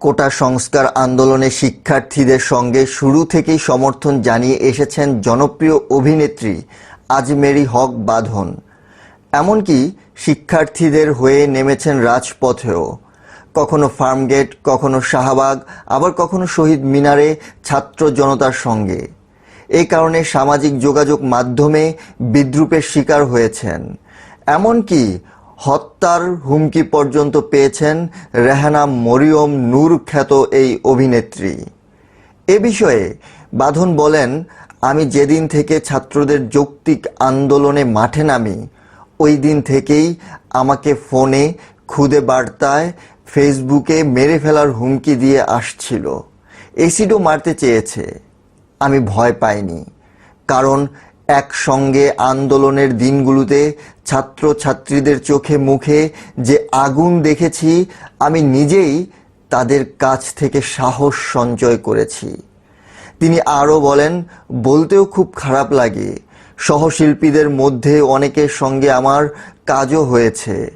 কোটা সংস্কার আন্দোলনে শিক্ষার্থীদের সঙ্গে শুরু থেকেই সমর্থন জানিয়ে এসেছেন জনপ্রিয় অভিনেত্রী আজমেরি হক বাঁধন। এমনকি শিক্ষার্থীদের হয়ে নেমেছেন রাজপথেও। কখনো ফার্মগেট, কখনো শাহবাগ, আবার কখনো শহীদ মিনারে ছাত্র জনতার সঙ্গে। এই কারণে সামাজিক যোগাযোগ মাধ্যমে বিদ্রুপের শিকার হয়েছেন। এমনকি হত্যার হুমকি পর্যন্ত পেয়েছেন রেহানা মরিয়ম নূর খ্যাত এই অভিনেত্রী। এ বিষয়ে বাঁধন বলেন, আমি যেদিন থেকে ছাত্রদের যৌক্তিক আন্দোলনে মাঠে নামি, ওই দিন থেকেই আমাকে ফোনে খুদে বার্তায় ফেসবুকে মেরে ফেলার হুমকি দিয়ে আসছিল। এসিডও মারতে চেয়েছে। আমি ভয় পাইনি, কারণ একসঙ্গে আন্দোলনের দিনগুলোতে ছাত্র ছাত্রীদের চোখে মুখে যে আগুন দেখেছি, আমি নিজেই তাদের কাছ থেকে সাহস সঞ্চয় করেছি। তিনি আরও বলেন, বলতেও খুব খারাপ লাগে। সহশিল্পীদের মধ্যে অনেকের সঙ্গে আমার কাজও হয়েছে।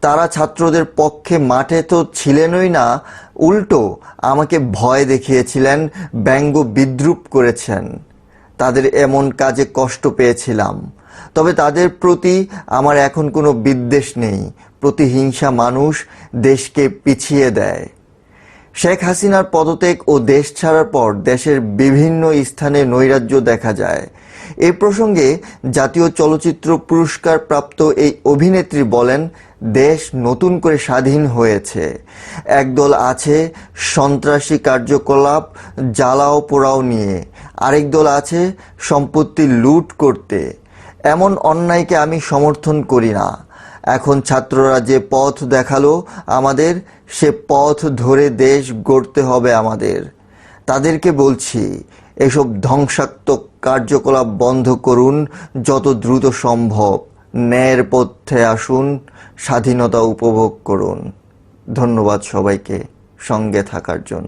তারা ছাত্রদের পক্ষে মাঠে তো ছিলেনই না, উল্টো আমাকে ভয় দেখিয়েছিলেন, ব্যঙ্গ বিদ্রুপ করেছেন। তাদের এমন কাজে কষ্ট পেয়েছিলাম। তবে তাদের প্রতি আমার এখন কোনো বিদ্বেষ নেই। প্রতিহিংসা মানুষ দেশকে পিছিয়ে দেয়। শেখ হাসিনার পদত্যাগ ও দেশ ছাড়ার পর দেশের বিভিন্ন স্থানে নৈরাজ্য দেখা যায়। এ প্রসঙ্গে জাতীয় চলচ্চিত্র পুরস্কার প্রাপ্ত এই অভিনেত্রী বলেন, দেশ নতুন করে স্বাধীন হয়েছে। একদল আছে সন্ত্রাসী কার্যকলাপ, জ্বালাও পোড়াও নিয়ে। আরেক দল আছে সম্পত্তি লুট করতে। এমন অন্যায়কে আমি সমর্থন করি না। এখন ছাত্ররা যে পথ দেখাল আমাদের, সে পথ ধরে দেশ গড়তে হবে আমাদের। তাদেরকে বলছি, এসব ধ্বংসাত্মক কার্যকলাপ বন্ধ করুন যত দ্রুত সম্ভব। ন্যায়ের পথে আসুন, স্বাধীনতা উপভোগ করুন। ধন্যবাদ সবাইকে সঙ্গে থাকার জন্য।